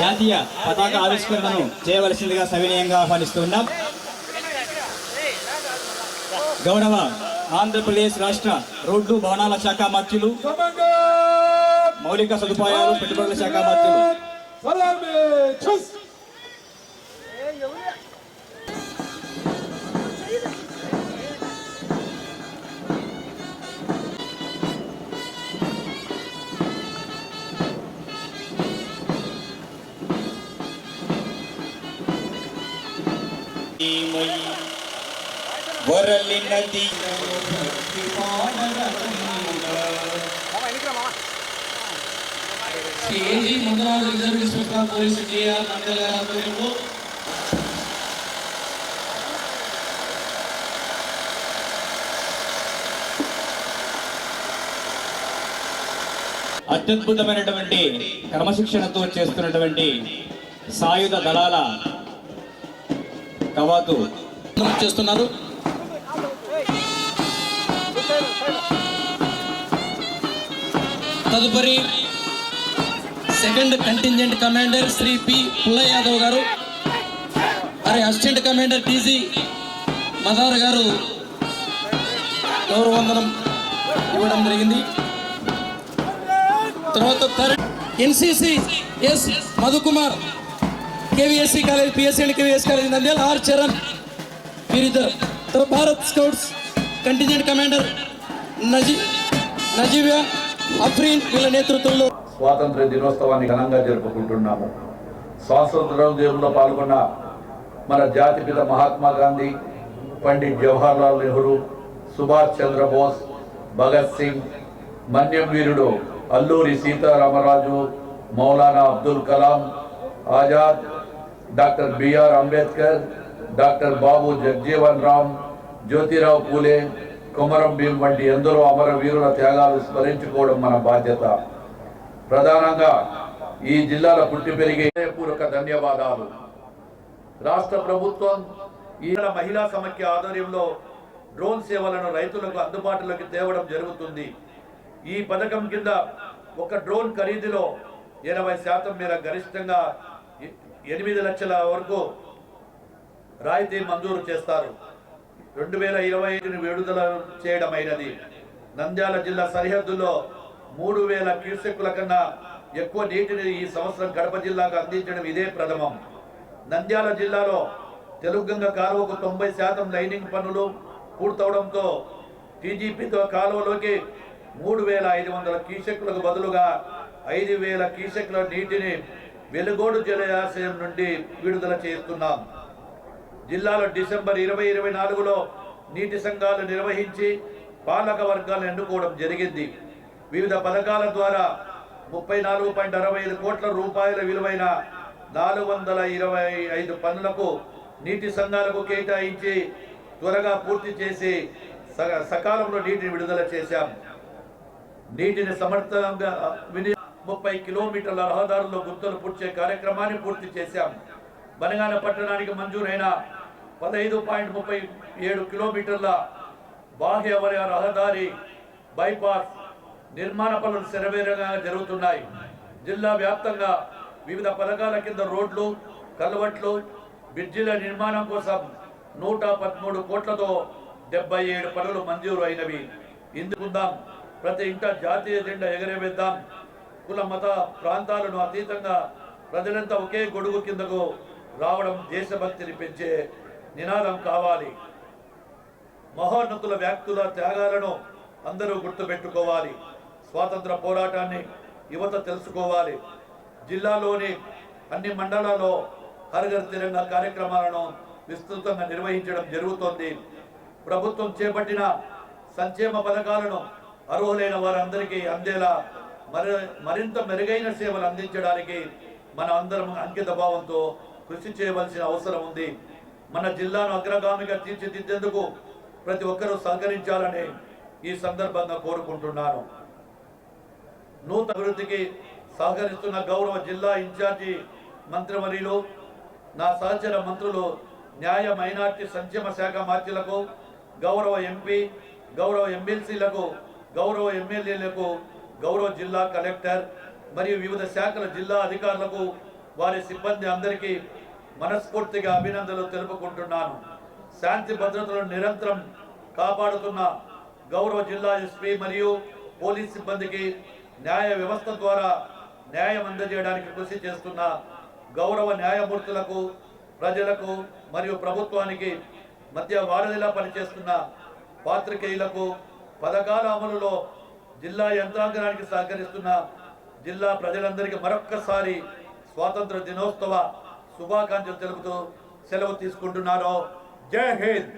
జాతీయ పతాక ఆవిష్కరణను చేయవలసిందిగా సవినయంగా ఆహ్వానిస్తున్నాం. గౌరవ ఆంధ్రప్రదేశ్ రాష్ట్ర రోడ్లు భవనాల శాఖ మంత్రులు మౌలిక సదుపాయాలు పెట్టుబడుల శాఖ మంత్రులు. ముందరాజు రిజర్వ్ ఇన్స్పెక్టర్ పోలీసు మండల ఆధ్వర్యంలో. అత్యద్భుతమైనటువంటి క్రమశిక్షణతో చేస్తున్నటువంటి సాయుధ దళాల కవాతు చేస్తున్నారు. తదుపరి second contingent commander Shri P. Pulla Yadav గారు. మరి అసిస్టెంట్ కమాండర్ టీజీ మదార్ గారు గౌరవందనం ఇవ్వడం జరిగింది. తర్వాత third NCC S Madhukumar KVSC college PSC and KVS college Nandyal R Charan వీరిద్దరు Bharat scouts contingent commander నజీ నజీబియా Afreen వీళ్ళ నేతృత్వంలో స్వాతంత్ర దినోత్సవాన్ని ఘనంగా జరుపుకుంటున్నాము. స్వాతంత్రోద్యమంలో పాల్గొన్న మన జాతిపిత మహాత్మా గాంధీ పండిట్ జవహర్లాల్ నెహ్రూ సుభాష్ చంద్రబోస్ భగత్ సింగ్ మన్యం వీరుడు Alluri Sitaramaraju Maulana Abdul Kalam Azad doctor BR Ambedkar doctor Babu Jagjivan Ram Jyotirao Phule Komaram Bheem వంటి ఎందరో అమరవీరుల త్యాగాలు స్మరించుకోవడం మన బాధ్యత. ప్రధానంగా ఈ జిల్లాల పుట్టి పెరిగే పూర్వక ధన్యవాదాలు. రాష్ట్ర ప్రభుత్వం ఈ మహిళా సమైక్య ఆధ్వర్యంలో డ్రోన్ సేవలను రైతులకు అందుబాటులోకి తేవడం జరుగుతుంది. ఈ పథకం కింద ఒక డ్రోన్ ఖరీదులో ఎనభై శాతం మేర గరిష్టంగా ఎనిమిది లక్షల వరకు రాయితీ మంజూరు చేస్తారు. రెండు వేల ఇరవై ఐదుని విడుదల చేయడమైనది. నంద్యాల జిల్లా సరిహద్దులో మూడు వేల క్యూసెక్కుల కన్నా ఎక్కువ నీటిని ఈ సంవత్సరం కడప జిల్లాకు అందించడం ఇదే ప్రథమం. నంద్యాల జిల్లాలో తెలుగుగంగ కాలువకు తొంభై శాతం లైనింగ్ పనులు పూర్తవడంతో టీజీపీతో కాలువలోకి మూడు వేల ఐదు వందల క్యూసెక్కులకు బదులుగా ఐదు వేల క్యూసెక్కుల నీటిని వెలుగోడు జలాశయం నుండి విడుదల చేస్తున్నాం. జిల్లాలో డిసెంబర్ ఇరవై ఇరవై నాలుగులో నీటి సంఘాలు నిర్వహించి పాలక వర్గాలను ఎన్నుకోవడం జరిగింది. వివిధ పథకాల ద్వారా ముప్పై నాలుగు పాయింట్ అరవై ఐదు కోట్ల రూపాయల విలువైన నాలుగు వందల ఇరవై ఐదు పనులకు నీటి సంఘాలకు కేటాయించి త్వరగా పూర్తి చేసి స- సకాలంలో నీటిని విడుదల చేశాం. నీటిని సమర్థంగా విని ముప్పై కిలోమీటర్ల రహదారుల్లో గుర్తులు పూడ్చే కార్యక్రమాన్ని పూర్తి చేశాం. బనగాన పట్టణానికి మంజూరైన పదహైదు పాయింట్ ముప్పై ఏడు కిలోమీటర్ల బాహ్య వలయ రహదారి బైపాస్ నిర్మాణ పనులు శరవేరంగా జరుగుతున్నాయి. జిల్లా వ్యాప్తంగా వివిధ పథకాల కింద రోడ్లు కల్వట్లు బ్రిడ్జిల నిర్మాణం కోసం నూట పదమూడు కోట్లతో డెబ్బై ఏడు పనులు మంజూరు అయినవి ఇందుకుందాం ప్రతి ఇంట జాతీయ జెండా ఎగరవేద్దాం. కుల మత ప్రాంతాలను అతీతంగా ప్రజలంతా ఒకే గొడుగు కిందకు రావడం దేశభక్తిని పెంచే నినాదం కావాలి. మహోన్నతుల వ్యక్తుల త్యాగాలను అందరూ గుర్తుపెట్టుకోవాలి. స్వాతంత్ర పోరాటాన్ని యువత తెలుసుకోవాలి. జిల్లాలోని అన్ని మండలాల్లో హరఘర్ తిరంగా కార్యక్రమాలను విస్తృతంగా నిర్వహించడం జరుగుతోంది. ప్రభుత్వం చేపట్టిన సంక్షేమ పథకాలను అర్హులైన వారందరికీ అందేలా మరి మరింత మెరుగైన సేవలు అందించడానికి మన అందరం అంకిత భావంతో కృషి చేయవలసిన అవసరం ఉంది. మన జిల్లాను అగ్రగామిగా తీర్చిదిద్దేందుకు ప్రతి ఒక్కరూ సహకరించాలని ఈ సందర్భంగా కోరుకుంటున్నాను. నూతన అభివృద్ధికి సహకరిస్తున్న గౌరవ జిల్లా ఇన్ఛార్జి మంత్రివర్యులు నా సహచర మంత్రులు న్యాయ మైనార్టీ సంక్షేమ శాఖ మార్చులకు గౌరవ ఎంపీ గౌరవ ఎమ్మెల్సీలకు గౌరవ ఎమ్మెల్యేలకు గౌరవ జిల్లా కలెక్టర్ మరియు వివిధ శాఖల జిల్లా అధికారులకు వారి సిబ్బంది అందరికీ మనస్ఫూర్తిగా అభినందనలు తెలుపుకుంటున్నాను. శాంతి భద్రతలను నిరంతరం కాపాడుతున్న గౌరవ జిల్లా ఎస్పీ మరియు పోలీస్ సిబ్బందికి న్యాయ వ్యవస్థ ద్వారా న్యాయం అందజేయడానికి కృషి చేస్తున్న గౌరవ న్యాయమూర్తులకు ప్రజలకు మరియు ప్రభుత్వానికి మధ్య వారధిలా పనిచేస్తున్న పాత్రికేయులకు పథకాల అమలులో జిల్లా యంత్రాంగానికి సహకరిస్తున్న జిల్లా ప్రజలందరికీ మరొక్కసారి స్వాతంత్ర దినోత్సవ శుభాకాంక్షలు తెలుపుతూ సెలవు తీసుకుంటున్నాను. జై హింద్!